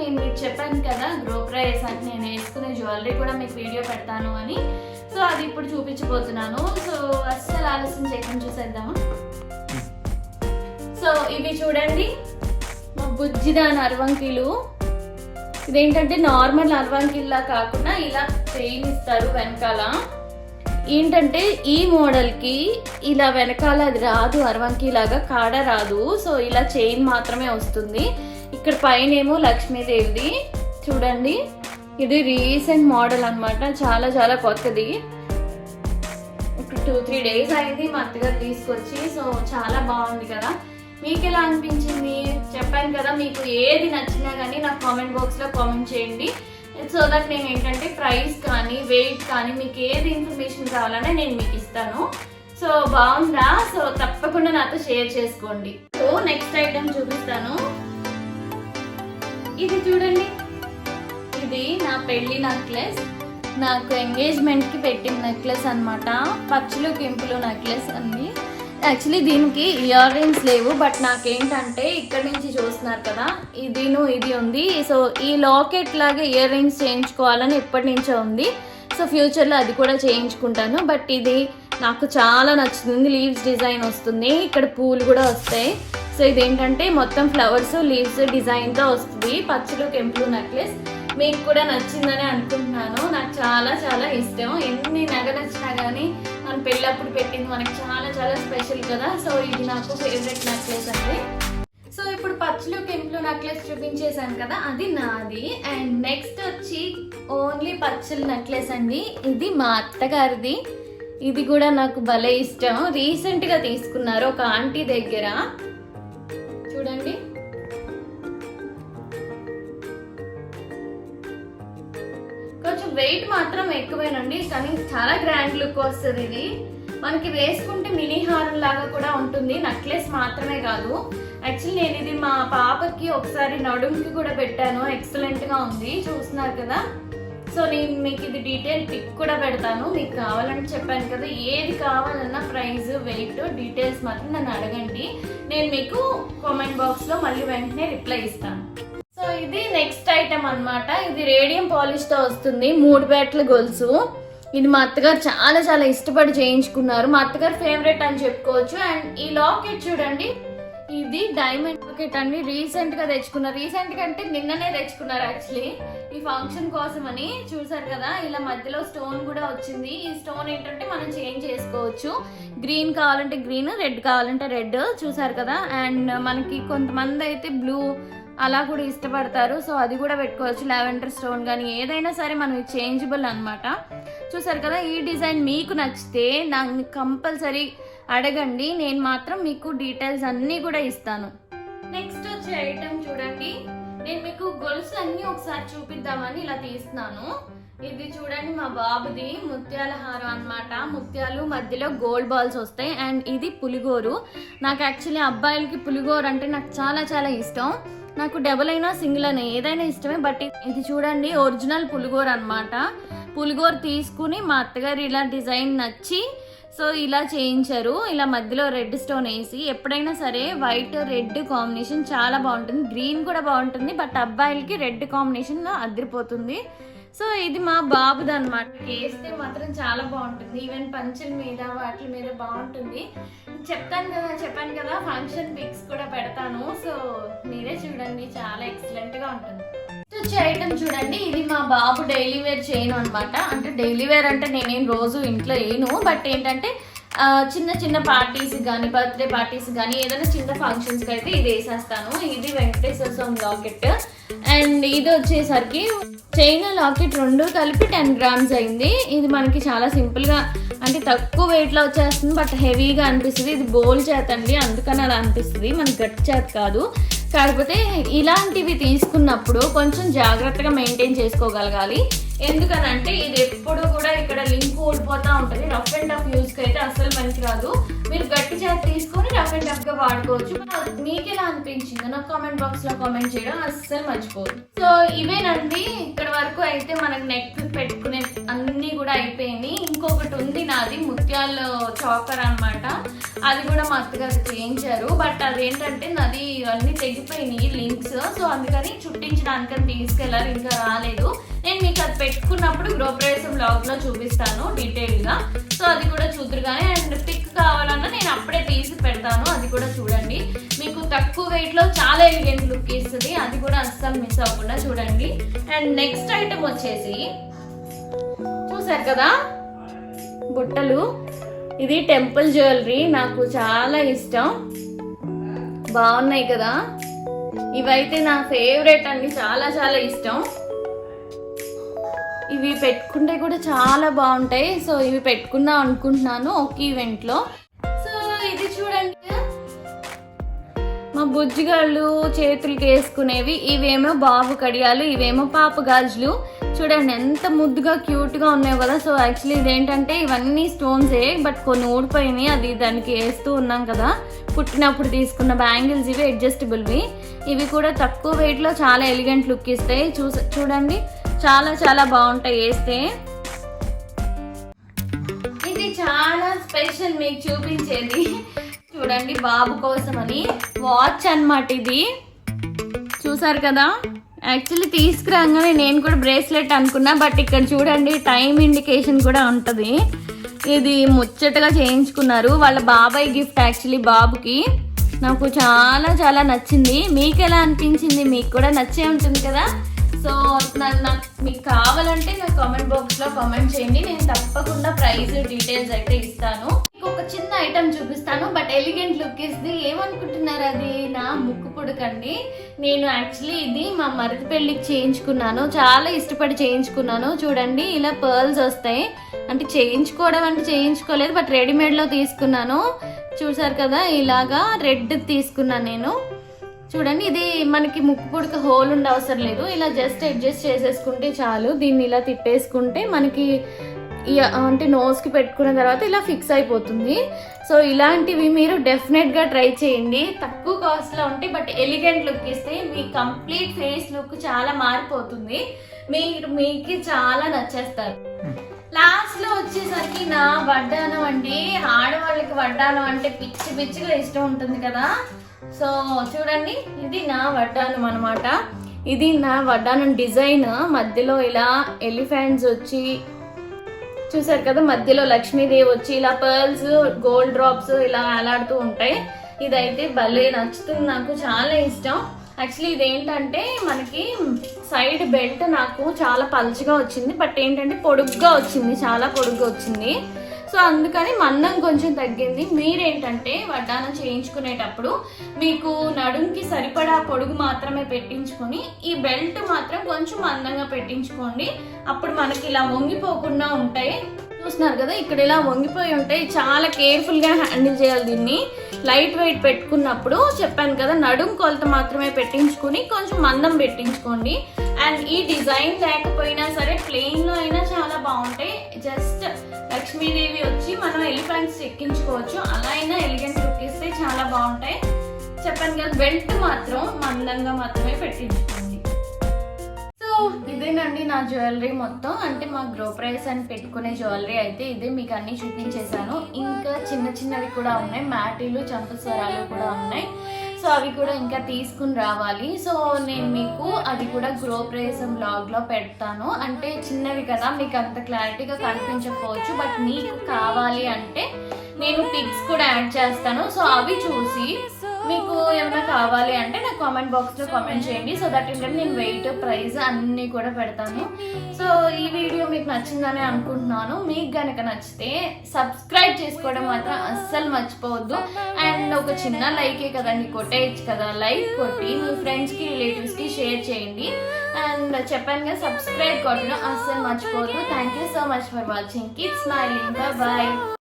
నేను మీకు చెప్పాను కదా గ్రో ప్రైస్ అని నేను వేసుకునే జ్యువెలరీ కూడా మీకు వీడియో పెడతాను అని. సో అది ఇప్పుడు చూపించబోతున్నాను. సో అస్సలు ఆలస్యం చేయకుండా చూసేద్దాము? సో ఇవి చూడండి. మా బుజ్జిదాని అరవంకిలు ఇదేంటంటే నార్మల్ అరవంకిల్లా కాకుండా ఇలా పెయిన్ ఇస్తారు వెనకాల. ఏంటంటే ఈ మోడల్కి ఇలా వెనకాల అది రాదు అరవంకి లాగా కాడ రాదు. సో ఇలా చైన్ మాత్రమే వస్తుంది. ఇక్కడ పైన ఏమో లక్ష్మీదేవిది. చూడండి. ఇది రీసెంట్ మోడల్ అనమాట చాలా చాలా కొత్తది. ఇప్పుడు టూ త్రీ డేస్ అయింది మా అత్తగారు తీసుకొచ్చి సో చాలా బాగుంది కదా. మీకు ఎలా అనిపించింది? చెప్పాను కదా మీకు ఏది నచ్చినా కానీ నాకు కామెంట్ బాక్స్లో కామెంట్ చేయండి. సో దట్ నేను ఏంటంటే ప్రైస్ కానీ వెయిట్ కానీ మీకు ఏది ఇన్ఫర్మేషన్ కావాలనే నేను మీకు ఇస్తాను. సో బాగుందా? సో తప్పకుండా నాతో షేర్ చేసుకోండి. సో నెక్స్ట్ ఐటమ్ చూపిస్తాను. ఇది చూడండి. ఇది నా పెళ్ళి నెక్లెస్ నాకు ఎంగేజ్మెంట్కి పెట్టిన నెక్లెస్ అన్నమాట. పచ్చులు కింపులు నెక్లెస్ అండి యాక్చువల్లీ దీనికి ఇయర్ రింగ్స్ లేవు బట్ నాకేంటంటే ఇక్కడ నుంచి చూస్తున్నారు కదా ఇదిను ఇది ఉంది. సో ఈ లాకెట్ లాగా ఇయర్ రింగ్స్ చేయించుకోవాలని ఎప్పటి నుంచో ఉంది. సో ఫ్యూచర్లో అది కూడా చేయించుకుంటాను. బట్ ఇది నాకు చాలా నచ్చుతుంది. లీవ్స్ డిజైన్ వస్తుంది. ఇక్కడ పూలు కూడా వస్తాయి. సో ఇదేంటంటే మొత్తం ఫ్లవర్స్ లీవ్స్ డిజైన్తో వస్తుంది. పచ్చలు కెంపులు నెక్లెస్ మీకు కూడా నచ్చిందని అనుకుంటున్నాను. నాకు చాలా చాలా ఇష్టం. ఎన్ని నగ నచ్చినా కానీ మన పెళ్ళప్పుడు పెట్టింది మనకి చాలా చాలా స్పెషల్ కదా. సో ఇది నాకు ఫేవరెట్ నెక్లెస్ అండి. సో ఇప్పుడు పచ్చలు కెంపులు నెక్లెస్ చూపించేశాను కదా. అది నాది. అండ్ నెక్స్ట్ వచ్చి ఓన్లీ పచ్చలు నెక్లెస్ అండి. ఇది మా అత్తగారిది. ఇది కూడా నాకు భలే ఇష్టం. రీసెంట్గా తీసుకున్నారు ఒక ఆంటీ దగ్గర. వెయిట్ మాత్రం ఎక్కువేనండి. కానీ చాలా గ్రాండ్ లుక్ వస్తుంది ఇది. మనకి వేసుకుంటే మినీ హారం లాగా కూడా ఉంటుంది. నెక్లెస్ మాత్రమే కాదు. యాక్చువల్లీ నేను ఇది మా పాపకి ఒకసారి నడుముకి కూడా పెట్టాను. ఎక్సలెంట్గా ఉంది. చూస్తున్నారు కదా? సో నేను మీకు ఇది డీటెయిల్ పిక్ కూడా పెడతాను. మీకు కావాలని చెప్పాను కదా. ఏది కావాలన్నా ప్రైస్ వెయిట్ డీటెయిల్స్ మాత్రం నన్ను అడగండి. నేను మీకు కామెంట్ బాక్స్లో మళ్ళీ వెంటనే రిప్లై ఇస్తాను. సో ఇది నెక్స్ట్ ఐటమ్ అన్నమాట. ఇది రేడియం పాలిష్తో వస్తుంది. మూడు బ్యాట్ల గొలుసు ఇది మా అత్తగారు చాలా చాలా ఇష్టపడి చేయించుకున్నారు. మా అత్తగారు ఫేవరెట్ అని చెప్పుకోవచ్చు. అండ్ ఈ లాకెట్ చూడండి. ఇది డైమండ్ లాకెట్ అండి. రీసెంట్గా తెచ్చుకున్నారు రీసెంట్గా అంటే నిన్ననే తెచ్చుకున్నారు యాక్చువల్లీ ఈ ఫంక్షన్ కోసం అని చూసారు కదా. ఇలా మధ్యలో స్టోన్ కూడా వచ్చింది. ఈ స్టోన్ ఏంటంటే మనం చేంజ్ చేసుకోవచ్చు. గ్రీన్ కావాలంటే గ్రీన్ రెడ్ కావాలంటే రెడ్ చూసారు కదా. అండ్ మనకి కొంతమంది అయితే బ్లూ అలా కూడా ఇష్టపడతారు. సో అది కూడా పెట్టుకోవచ్చు. లావెండర్ స్టోన్ కానీ ఏదైనా సరే మనం చేంజబుల్ అనమాట చూసారు కదా ఈ డిజైన్ మీకు నచ్చితే నాకు కంపల్సరీ అడగండి. నేను మాత్రం మీకు డీటెయిల్స్ అన్నీ కూడా ఇస్తాను. నెక్స్ట్ వచ్చే ఐటమ్ చూడండి. నేను మీకు గొలుసు అన్నీ ఒకసారి చూపిద్దామని ఇలా తీస్తున్నాను. ఇది చూడండి మా బాబుది ముత్యాల హారం అన్నమాట. ముత్యాలు మధ్యలో గోల్డ్ బాల్స్ వస్తాయి. అండ్ ఇది పులిగోరు. నాకు యాక్చువల్లీ అబ్బాయిలకి పులిగోరు అంటే నాకు చాలా చాలా ఇష్టం. నాకు డబుల్ అయినా సింగిల్ అయినా ఏదైనా ఇష్టమే బట్ ఇది చూడండి ఒరిజినల్ పులిగోర అనమాట పులిగోర తీసుకుని మా అత్తగారు ఇలా డిజైన్ నచ్చి సో ఇలా చేయించారు. ఇలా మధ్యలో రెడ్ స్టోన్ వేసి ఎప్పుడైనా సరే వైట్ రెడ్ కాంబినేషన్ చాలా బాగుంటుంది. గ్రీన్ కూడా బాగుంటుంది బట్ అబ్బాయిలకి రెడ్ కాంబినేషన్ అదిరిపోతుంది. సో ఇది మా బాబుది అనమాట వేస్తే మాత్రం చాలా బాగుంటుంది. ఈవెన్ పంచుల మీద వాటి మీద బాగుంటుంది. చెప్తాను కదా చెప్పాను కదా ఫంక్షన్ పిక్స్ కూడా పెడతాను. సో మీరే చూడండి చాలా ఎక్సలెంట్గా ఉంటుంది. Next వచ్చే ఐటమ్ చూడండి ఇది మా బాబు డైలీ వేర్ చేయను అనమాట అంటే డైలీ వేర్ అంటే నేనేం రోజు ఇంట్లో వేయను. బట్ ఏంటంటే చిన్న చిన్న పార్టీస్ కానీ బర్త్డే పార్టీస్ కానీ ఏదైనా చిన్న ఫంక్షన్స్కి అయితే ఇది వేసేస్తాను. ఇది వెంకటేశ్వర స్వామి లాకెట్ అండ్ ఇది వచ్చేసరికి చైన్ లాకెట్ రెండు కలిపి టెన్ గ్రామ్స్ అయింది. ఇది మనకి చాలా సింపుల్గా అంటే తక్కువ వెయిట్లో వచ్చేస్తుంది బట్ హెవీగా అనిపిస్తుంది. ఇది బోల్ చేత అండి అందుకని అలా అనిపిస్తుంది. మనకి గట్టి చేత కాదు. కాకపోతే ఇలాంటివి తీసుకున్నప్పుడు కొంచెం జాగ్రత్తగా మెయింటైన్ చేసుకోగలగాలి. ఎందుకనంటే ఇది ఎప్పుడు కూడా ఇక్కడ లింక్ ఓడిపోతూ ఉంటుంది. రఫ్ అండ్ టఫ్ యూస్కి అయితే అసలు మనకి రాదు. మీరు గట్టి చేత తీసుకొని రఫ్ అండ్ టఫ్గా వాడుకోవచ్చు. మీకు ఎలా అనిపించిందో నాకు కామెంట్ బాక్స్లో కామెంట్ చేయడం అస్సలు మర్చిపోదు. సో ఇవేనండి. ఇక్కడ వరకు అయితే మనకు నెక్ పెట్టుకునే అన్ని కూడా అయిపోయినాయి. ఇంకొకటి ఉంది నాది ముత్యాల చాకర్ అన్నమాట. అది కూడా మా అత్తగారు చేయించారు. బట్ అదేంటంటే నాది అన్ని తెగిపోయినాయి లింక్స్ సో అందుకని చుట్టించడానికని తీసుకెళ్ళారు ఇంకా రాలేదు. నేను మీకు అది పెట్టుకున్నప్పుడు గృహప్రవేశం బ్లాగ్లో చూపిస్తాను డీటెయిల్గా. సో అది కూడా చూ కానీ అండ్ పిక్ కావాలన్నా నేను అప్పుడే తీసి పెడతాను అది కూడా చూడండి. మీకు తక్కువ వెయిట్లో చాలా ఎలిగెంట్ లుక్ ఇస్తుంది అది కూడా అస్సలు మిస్ అవ్వకుండా చూడండి. అండ్ నెక్స్ట్ ఐటమ్ వచ్చేసి చూసారు కదా? బుట్టలు. ఇది టెంపుల్ జ్యువెలరీ నాకు చాలా ఇష్టం. బాగున్నాయి కదా? ఇవైతే నా ఫేవరెట్ అండి చాలా చాలా ఇష్టం. ఇవి పెట్టుకుంటే కూడా చాలా బాగుంటాయి. సో ఇవి పెట్టుకుందాం అనుకుంటున్నాను ఒక ఈవెంట్లో. సో ఇది చూడండి. మా బుజ్జిగాళ్ళు చేతులకి వేసుకునేవి. ఇవేమో బాబు కడియాలు ఇవేమో పాప గాజులు. చూడండి ఎంత ముద్దుగా క్యూట్గా ఉన్నాయో కదా. సో యాక్చువల్లీ ఇదేంటంటే ఇవన్నీ స్టోన్సే బట్ కొన్ని ఊడిపోయినాయి. అది దానికి వేస్తూ ఉన్నాం కదా. పుట్టినప్పుడు తీసుకున్న బ్యాంగిల్స్ ఇవి అడ్జస్టబుల్వి. ఇవి కూడా తక్కువ వెయిట్లో చాలా ఎలిగెంట్ లుక్ ఇస్తాయి. చూస చూడండి. చాలా చాలా బాగుంటాయి. వేస్తే ఇది చాలా స్పెషల్ మీకు చూపించేది. చూడండి బాబు కోసం అని వాచ్ అన్నమాట ఇది. చూసారు కదా? యాక్చువల్లీ తీసుకురాగానే నేను కూడా బ్రేస్లెట్ అనుకున్నా బట్ ఇక్కడ చూడండి టైం ఇండికేషన్ కూడా ఉంటుంది. ఇది ముచ్చటగా చేయించుకున్నారు. వాళ్ళ బాబాయ్ గిఫ్ట్ యాక్చువల్లీ బాబుకి. నాకు చాలా చాలా నచ్చింది. మీకు ఎలా అనిపించింది? మీకు కూడా నచ్చే ఉంటుంది కదా? సో నాకు నాకు మీకు కావాలంటే నాకు కామెంట్ బాక్స్లో కామెంట్ చేయండి. నేను తప్పకుండా ప్రైస్ డీటెయిల్స్ అయితే ఇస్తాను. మీకు ఒక చిన్న ఐటమ్ చూపిస్తాను. బట్ ఎలిగెంట్ లుక్ ఇస్ది ఏమనుకుంటున్నారు అది? నా ముక్కు పుడకండి. నేను యాక్చువల్లీ ఇది మా మరిది పెళ్ళికి చేయించుకున్నాను. చాలా ఇష్టపడి చేయించుకున్నాను. చూడండి ఇలా పర్ల్స్ వస్తాయి. అంటే చేయించుకోవడం అంటే చేయించుకోలేదు బట్ రెడీమేడ్లో తీసుకున్నాను. చూసారు కదా ఇలాగా రెడ్ తీసుకున్నాను నేను. చూడండి ఇది మనకి ముక్కు పుడక హోల్ ఉండే అవసరం లేదు. ఇలా జస్ట్ అడ్జస్ట్ చేసేసుకుంటే చాలు. దీన్ని ఇలా తిప్పేసుకుంటే మనకి అంటే నోస్కి పెట్టుకున్న తర్వాత ఇలా ఫిక్స్ అయిపోతుంది. సో ఇలాంటివి మీరు డెఫినెట్గా ట్రై చేయండి. తక్కువ కాస్ట్లో ఉంటే బట్ ఎలిగెంట్ లుక్ ఇస్తే మీ కంప్లీట్ ఫేస్ లుక్ చాలా మారిపోతుంది. మీరు మీకు చాలా నచ్చేస్తారు. లాస్ట్లో వచ్చేసరికి నా వడ్డానం అండి. ఆడవాళ్ళకి వడ్డానం అంటే పిచ్చి పిచ్చిగా ఇష్టం ఉంటుంది కదా. సో చూడండి ఇది నా వడ్డానం అనమాట ఇది నా వడ్డానం డిజైన్. మధ్యలో ఇలా ఎలిఫెంట్స్ వచ్చి చూసారు కదా మధ్యలో లక్ష్మీదేవి వచ్చి ఇలా పర్ల్స్ గోల్డ్ డ్రాప్స్ ఇలా వేలాడుతూ ఉంటాయి. ఇదైతే భలే నచ్చుతుంది నాకు చాలా ఇష్టం. యాక్చువల్లీ ఇదేంటంటే మనకి సైడ్ బెల్ట్ నాకు చాలా పలుచగా వచ్చింది బట్ ఏంటంటే పొడుగ్గా వచ్చింది చాలా పొడుగ్గా వచ్చింది. సో అందుకని మందం కొంచెం తగ్గింది. మీరేంటంటే వడ్డానం చేయించుకునేటప్పుడు మీకు నడుంకి సరిపడా పొడుగు మాత్రమే పెట్టించుకొని ఈ బెల్ట్ మాత్రం కొంచెం మందంగా పెట్టించుకోండి. అప్పుడు మనకి ఇలా వంగిపోకుండా ఉంటాయి. చూస్తున్నారు కదా ఇక్కడ ఇలా వంగిపోయి ఉంటాయి చాలా కేర్ఫుల్గా హ్యాండిల్ చేయాలి దీన్ని. లైట్ వెయిట్ పెట్టుకున్నప్పుడు చెప్పాను కదా నడుం కొలత మాత్రమే పెట్టించుకుని కొంచెం మందం పెట్టించుకోండి. అండ్ ఈ డిజైన్ లేకపోయినా సరే ప్లెయిన్లో అయినా చాలా బాగుంటాయి. జస్ట్ లక్ష్మీదేవి వచ్చి మనం ఎలిఫెంట్స్ ఎక్కించుకోవచ్చు. అలా అయినా ఎలిగెంట్ లుక్ ఇస్తే చాలా బాగుంటాయి. చెప్పాను కదా బెల్ట్ మాత్రం మందంగా మాత్రమే పెట్టించుకోండి. సో ఇదేనండి నా జ్యువెలరీ మొత్తం. అంటే మా గ్రో ప్రైస్ అని పెట్టుకునే జ్యువెలరీ అయితే ఇదే మీకు అన్ని చూపించేశాను. ఇంకా చిన్న చిన్నవి కూడా ఉన్నాయి. మ్యాటీలు చంపస్వరాలు కూడా ఉన్నాయి. సో అవి కూడా ఇంకా తీసుకుని రావాలి. సో నేను మీకు అది కూడా గ్రో ప్రేసం బ్లాగ్లో పెడతాను. అంటే చిన్నవి కదా మీకు అంత క్లారిటీగా కనిపించకపోవచ్చు. బట్ మీకు కావాలి అంటే నేను పిక్స్ కూడా యాడ్ చేస్తాను. సో అవి చూసి మీకు ఏమైనా కావాలి అంటే నాకు కామెంట్ బాక్స్లో కామెంట్ చేయండి. సో దట్ ఏంటంటే నేను వెయిట్ ప్రైస్ అన్నీ కూడా పెడతాను. సో ఈ వీడియో మీకు నచ్చిందని అనుకుంటున్నాను. మీకు కనుక నచ్చితే సబ్స్క్రైబ్ చేసుకోవడం మాత్రం అస్సలు మర్చిపోవద్దు. అండ్ ఒక చిన్న లైకే కదండి కొట్టేయచ్చు కదా. లైక్ కొట్టి మీ ఫ్రెండ్స్కి రిలేటివ్స్కి షేర్ చేయండి. అండ్ చెప్పాను కదా సబ్స్క్రైబ్ కొట్టడం అస్సలు మర్చిపోవద్దు. Thank you so much for watching keep smiling bye